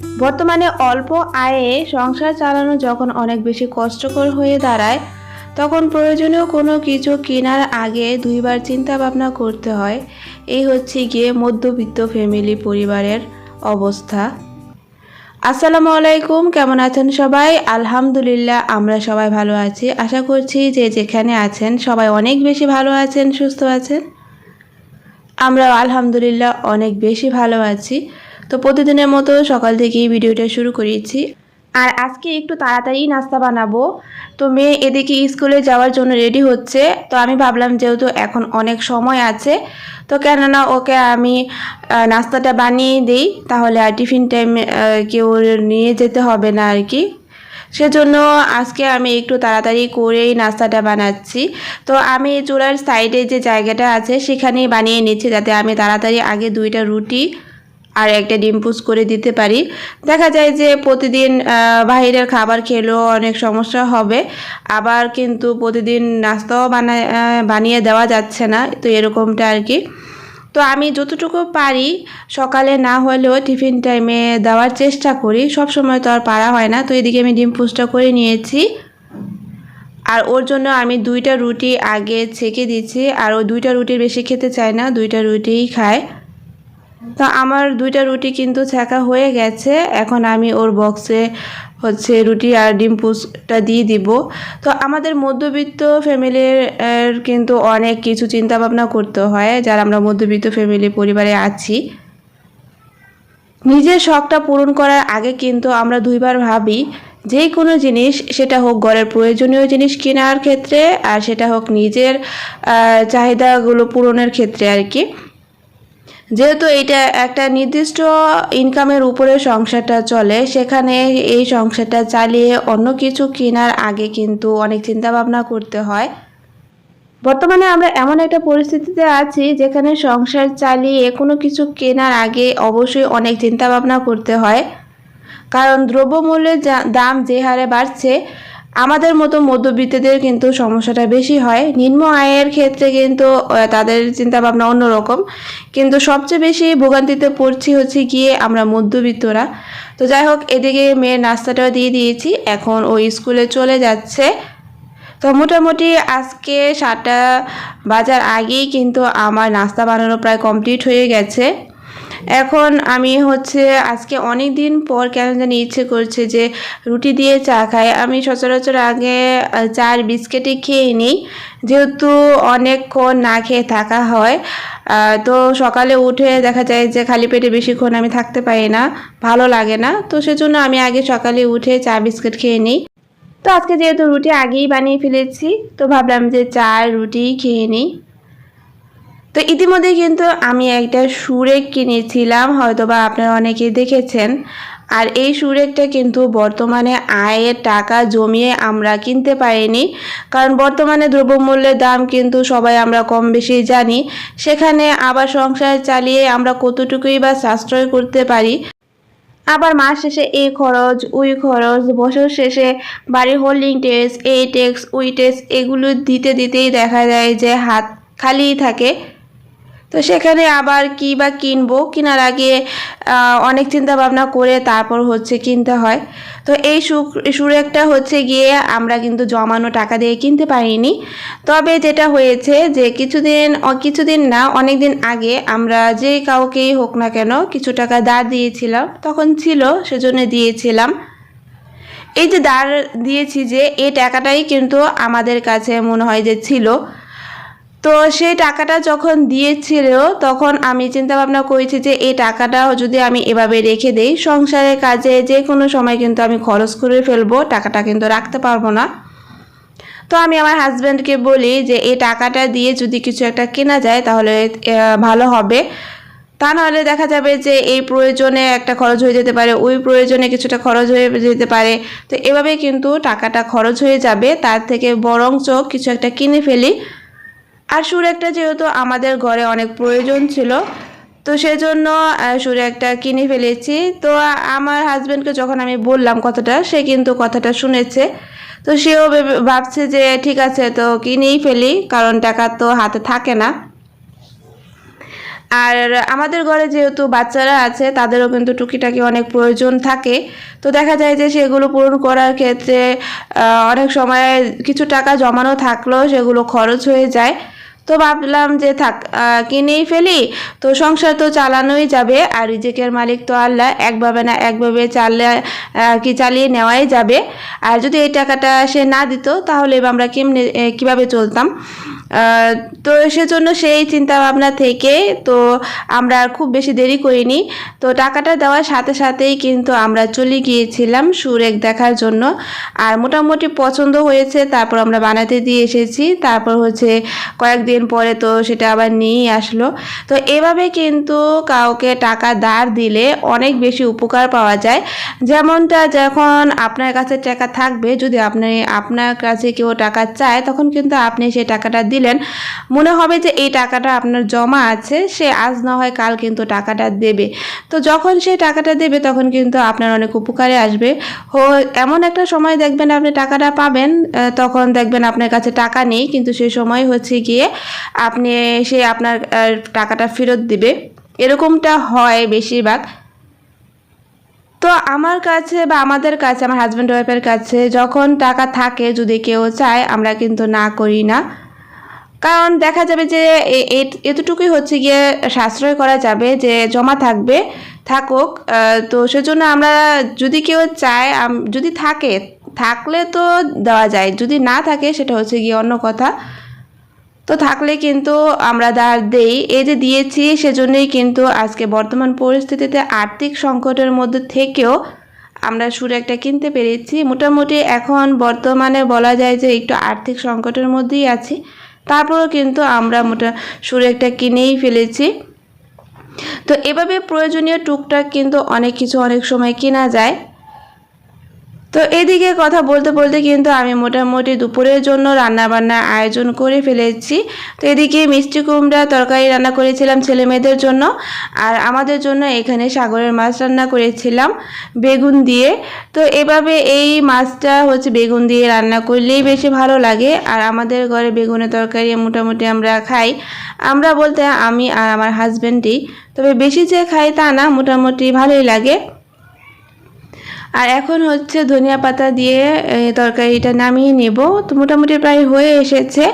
বর্তমানে অল্প আয়ে সংসার চালানো যখন অনেক বেশি কষ্টকর হয়ে দাঁড়ায়, তখন প্রয়োজনীয় কোনো কিছু কেনার আগে দুইবার চিন্তা ভাবনা করতে হয়। এই হচ্ছে গিয়ে মধ্যবিত্ত ফ্যামিলি পরিবারের অবস্থা। আসসালামু আলাইকুম, কেমন আছেন সবাই? আলহামদুলিল্লাহ, আমরা সবাই ভালো আছি। আশা করছি যে যেখানে আছেন সবাই অনেক বেশি ভালো আছেন, সুস্থ আছেন। আমরা আলহামদুলিল্লাহ অনেক বেশি ভালো আছি। তো প্রতিদিনের মতো সকাল থেকেই ভিডিওটা শুরু করেছি আর আজকে একটু তাড়াতাড়ি নাস্তা বানাবো। তো মেয়ে এদিকে স্কুলে যাওয়ার জন্য রেডি হচ্ছে। তো আমি ভাবলাম যেহেতু এখন অনেক সময় আছে, তো কেননা ওকে আমি নাস্তাটা বানিয়ে দিই, তাহলে আর টিফিন টাইম কেউ নিয়ে যেতে হবে না আর কি। সেজন্য আজকে আমি একটু তাড়াতাড়ি করেই নাস্তাটা বানাচ্ছি। তো আমি চুলার সাইডে যে জায়গাটা আছে, সেখানেই বানিয়ে নিচ্ছি, যাতে আমি তাড়াতাড়ি আগে দুইটা রুটি আর একটা ডিম পুষ করে দিতে পারি। দেখা যায় যে প্রতিদিন আহ, বাইরের খাবার খেলেও অনেক সমস্যা হবে। আবার কিন্তু প্রতিদিন নাস্তাও বানায় বানিয়ে দেওয়া যাচ্ছে না তো এরকমটা আর কি। তো আমি যতটুকু পারি সকালে না হলেও টিফিন টাইমে দেওয়ার চেষ্টা করি। সব সময় তো আর পারা হয় না তো এদিকে আমি ডিম পুষটা করে নিয়েছি। আর ওর জন্য আমি দুইটা রুটি আগে ছেঁকে দিচ্ছি আর ও দুইটা রুটির বেশি খেতে চায় না দুইটা রুটিই খায়। তো আমার দুইটা রুটি কিন্তু ছেঁকা হয়ে গেছে। এখন আমি ওর বক্সে হচ্ছে রুটি আর ডিম পুসটা দিয়ে দিব। তো আমাদের মধ্যবিত্ত ফ্যামিলির কিন্তু অনেক কিছু চিন্তা ভাবনা করতে হয়, যারা আমরা মধ্যবিত্ত ফ্যামিলি পরিবারে আছি। নিজের শখটা পূরণ করার আগে কিন্তু আমরা দুইবার ভাবি যে কোনো জিনিস, সেটা হোক ঘরের প্রয়োজনীয় জিনিস কেনার ক্ষেত্রে আর সেটা হোক নিজের চাহিদাগুলো পূরণের ক্ষেত্রে আর কি। যেহেতু এটা একটা নির্দিষ্ট ইনকামের উপরে সংসারটা চলে, সেখানে এই সংসারটা চালিয়ে অন্য কিছু কেনার আগে কিন্তু অনেক চিন্তা ভাবনা করতে হয়। বর্তমানে আমরা এমন একটা পরিস্থিতিতে আছি যেখানে সংসার চালিয়ে কোনো কিছু কেনার আগে অবশ্যই অনেক চিন্তা ভাবনা করতে হয়। কারণ দ্রব্যমূল্যের দাম যে হারে বাড়ছে আমাদের মতো মধ্যবিত্তদের কিন্তু সমস্যাটা বেশি হয়। নিম্ন আয়ের ক্ষেত্রে কিন্তু তাদের চিন্তাভাবনা অন্যরকম। কিন্তু সবচেয়ে বেশি ভোগান্তিতে পড়ছি হচ্ছে গিয়ে আমরা মধ্যবিত্তরা। তো যাই হোক, এদিকে মেয়ের নাস্তাটাও দিয়ে দিয়েছি। এখন ও স্কুলে চলে যাচ্ছে। তো মোটামুটি আজকে সাতটা বাজার আগেই কিন্তু আমার নাস্তা বানানো প্রায় কমপ্লিট হয়ে গেছে। এখন আমি হচ্ছে আজকে অনেক দিন পর কেন জানি ইচ্ছে করছে যে রুটি দিয়ে চা খাই। আমি সচরাচর আগে চার বিস্কিটই খেয়ে নিই। যেহেতু অনেকক্ষণ না খেয়ে থাকা হয় তো সকালে উঠে দেখা যায় যে খালি পেটে বেশিক্ষণ আমি থাকতে পারি না, ভালো লাগে না। তো সেজন্য আমি আগে সকালে উঠে চা বিস্কিট খেয়ে নিই। তো আজকে যেহেতু রুটি আগেই বানিয়ে ফেলেছি, তো ভাবলাম যে চা রুটি খেয়ে নিই। তো ইতিমধ্যে কিন্তু আমি একটা সুরেক কিনেছিলাম, হয়তোবা আপনারা অনেকেই দেখেছেন। আর এই সুরেকটা কিন্তু বর্তমানে আয়ের টাকা জমিয়ে আমরা কিনতে পারিনি। কারণ বর্তমানে দ্রব্যমূল্যের দাম কিন্তু সবাই আমরা কম বেশি জানি। সেখানে আবার সংসার চালিয়ে আমরা কতটুকুই বা সাশ্রয় করতে পারি? আবার মাস শেষে এই খরচ, ওই খরচ, বছর শেষে বাড়ির হোল্ডিং ট্যাক্স এই ট্যাক্স ওই ট্যাক্স এগুলো দিতে দিতেই দেখা যায় যে হাত খালিই থাকে। তো সেখানে আবার কি বা কিনবো? কেনার আগে অনেক চিন্তা ভাবনা করে তারপর হচ্ছে কিনতে হয়। তো এই সুরেকটা হচ্ছে গিয়ে আমরা কিন্তু জমানো টাকা দিয়ে কিনতে পারিনি। তবে যেটা হয়েছে যে কিছুদিন কিছুদিন না অনেক দিন আগে আমরা যে কাউকেই হোক না কেন কিছু টাকা দাঁড় দিয়েছিলাম। তখন ছিল, সেজন্য দিয়েছিলাম। এই যে দাঁড় দিয়েছি যে, এই টাকাটাই কিন্তু আমাদের কাছে মনে হয় যে ছিল। তো সেই টাকাটা যখন দিয়েছিল তখন আমি চিন্তা ভাবনা করেছি যে এই টাকাটা যদি আমি এভাবে রেখে দেই, সংসারের কাজে যে কোনো সময় কিন্তু আমি খরচ করে ফেলব, টাকাটা কিন্তু রাখতে পারব না। তো আমি আমার হাজব্যান্ডকে বলি যে এই টাকাটা দিয়ে যদি কিছু একটা কেনা যায় তাহলে ভালো হবে। তা নাহলে দেখা যাবে যে এই প্রয়োজনে একটা খরচ হয়ে যেতে পারে, ওই প্রয়োজনে কিছুটা খরচ হয়ে যেতে পারে। তো এভাবে কিন্তু টাকাটা খরচ হয়ে যাবে, তার থেকে বরঞ্চ কিছু একটা কিনে ফেলি। আর সুর একটা যেহেতু আমাদের ঘরে অনেক প্রয়োজন ছিল, তো সেজন্য সুর একটা কিনে ফেলেছি। তো আমার হাজব্যান্ডকে যখন আমি বললাম কথাটা, সে কিন্তু কথাটা শুনেছে। তো সেও ভেবে- ভাবছে যে ঠিক আছে, তো কিনেই ফেলি, কারণ টাকা তো হাতে থাকে না। আর আমাদের ঘরে যেহেতু বাচ্চারা আছে, তাদেরও কিন্তু টুকিটাকি অনেক প্রয়োজন থাকে। তো দেখা যায় যে সেগুলো পূরণ করার ক্ষেত্রে অনেক সময় কিছু টাকা জমানো থাকলেও সেগুলো খরচ হয়ে যায়। তো ভাবলাম যে থাক কিনেই ফেলি। তো সংসার তো চালানোই যাবে আর রিজিকের মালিক তো আল্লাহ একভাবে না একভাবে আহ, কি চালিয়ে নেওয়াই যাবে। আর যদি এই টাকাটা সে না দিত তাহলে আমরা কেমনে কীভাবে চলতাম? তো সেজন্য সেই চিন্তা ভাবনা থেকে তো আমরা খুব বেশি দেরি করিনি। তো টাকাটা দেওয়ার সাথে সাথেই কিন্তু আমরা চলে গিয়েছিলাম সুরেক দেখার জন্য। আর মোটামুটি পছন্দ হয়েছে তারপর আমরা বানাতে দিয়ে এসেছি। তারপর হচ্ছে কয়েকদিন পরে তো সেটা আবার নিয়েই আসলো। তো এভাবে কিন্তু কাউকে টাকা ধার দিলে অনেক বেশি উপকার পাওয়া যায়। যেমনটা যখন আপনার কাছে টাকা থাকবে, যদি আপনি, আপনার কাছে কেউ টাকা চায়, তখন কিন্তু আপনি সেই টাকাটা দিলেন। মনে হবে যে এই টাকাটা আপনার জমা আছে, সে আজ না হয় কাল কিন্তু টাকাটা দেবে। তো যখন সে টাকাটা দেবে, তখন কিন্তু আপনার অনেক উপকারে আসবে। হো, এমন একটা সময় দেখবেন আপনি টাকাটা পাবেন তখন দেখবেন আপনার কাছে টাকা নেই। কিন্তু সেই সময় হচ্ছে গিয়ে আপনি সে আপনার টাকাটা ফেরত দিবে। এরকমটা হয় বেশিরভাগ। তো আমার কাছে বা আমাদের কাছে, আমার হাজব্যান্ড ওয়াইফের কাছে যখন টাকা থাকে, যদি কেউ চায়, আমরা কিন্তু না করি না। কারণ দেখা যাবে যে এতটুকুই হচ্ছে গিয়ে সাশ্রয় করা যাবে যে জমা থাকবে, থাকুক। তো সেজন্য আমরা যদি কেউ চায় যদি থাকে, থাকলে তো দেওয়া যায়। যদি না থাকে, সেটা হচ্ছে গিয়ে অন্য কথা। তো থাকলে কিন্তু আমরা ধার দেই। এই যে দিয়েছি, সেজন্যই কিন্তু আজকে বর্তমান পরিস্থিতিতে আর্থিক সংকটের মধ্যে থেকেও আমরা সুর একটা কিনতে পেরেছি। মোটামুটি এখন বর্তমানে বলা যায় যে একটু আর্থিক সংকটের মধ্যেই আছি। তারপরেও কিন্তু আমরা মোটা সুর একটা কিনেই ফেলেছি। তো এভাবে প্রয়োজনীয় টুকটাক কিন্তু অনেক কিছু অনেক সময় কেনা যায়। তো এদিকে কথা বলতে বলতে কিন্তু আমি মোটামুটি দুপুরের জন্য রান্না বান্নার আয়োজন করে ফেলেছি। তো এদিকে মিষ্টি কুমড়া তরকারি রান্না করেছিলাম ছেলে মেয়েদের জন্য। আর আমাদের জন্য এখানে সাগরের মাছ রান্না করেছিলাম বেগুন দিয়ে। তো এভাবে এই মাছটা হচ্ছে বেগুন দিয়ে রান্না করলেই বেশি ভালো লাগে। আর আমাদের ঘরে বেগুনের তরকারি মোটামুটি আমরা খাই। আমরা বলতে আমি আর আমার হাজব্যান্ডই তবে বেশি যে খাই তা না, মোটামুটি ভালোই লাগে। আর এখন হচ্ছে ধনিয়া পাতা দিয়ে তরকারিটা নামিয়ে নেব। তো মোটামুটি প্রায় হয়ে এসেছে।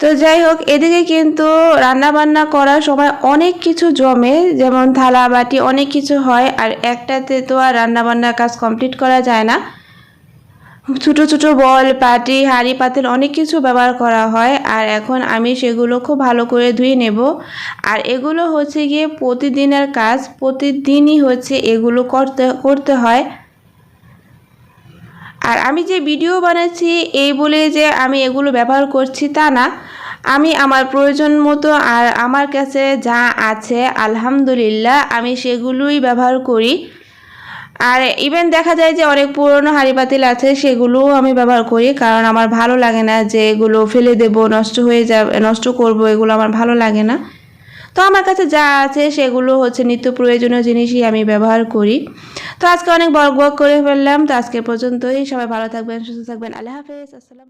তো যাই হোক, এদিকে কিন্তু রান্না বান্না করার সময় অনেক কিছু জমে, যেমন থালা বাটি অনেক কিছু হয়, আর একটাতে তো আর রান্না বান্নার কাজ কমপ্লিট করা যায় না। ছোটো ছোটো বল, পাটি, হাঁড়ি, পাতিল অনেক কিছু ব্যবহার করা হয় আর এখন আমি সেগুলো খুব ভালো করে ধুয়ে নেব। আর এগুলো হচ্ছে গিয়ে প্রতিদিনের কাজ, প্রতিদিনই হচ্ছে এগুলো করতে করতে হয়। আর আমি যে ভিডিও বানাচ্ছি এই বলে যে আমি এগুলো ব্যবহার করছি তা না। আমি আমার প্রয়োজন মতো আর আমার কাছে যা আছে, আলহামদুলিল্লাহ, আমি সেগুলোই ব্যবহার করি। আর ইভেন দেখা যায় যে অনেক পুরনো হাঁড়ি পাতিল আছে, সেগুলোও আমি ব্যবহার করি। কারণ আমার ভালো লাগে না যে এগুলো ফেলে দেব, নষ্ট হয়ে যাবে, নষ্ট করব, এগুলো আমার ভালো লাগে না। তো আমার কাছে যা আছে, সেগুলো হচ্ছে নিত্য প্রয়োজনীয় জিনিসই আমি ব্যবহার করি। তো আজকে অনেক বক বক করে ফেললাম। তো আজকে পর্যন্তই। সবাই ভালো থাকবেন, সুস্থ থাকবেন। আল্লাহ হাফেজ। আসসালাম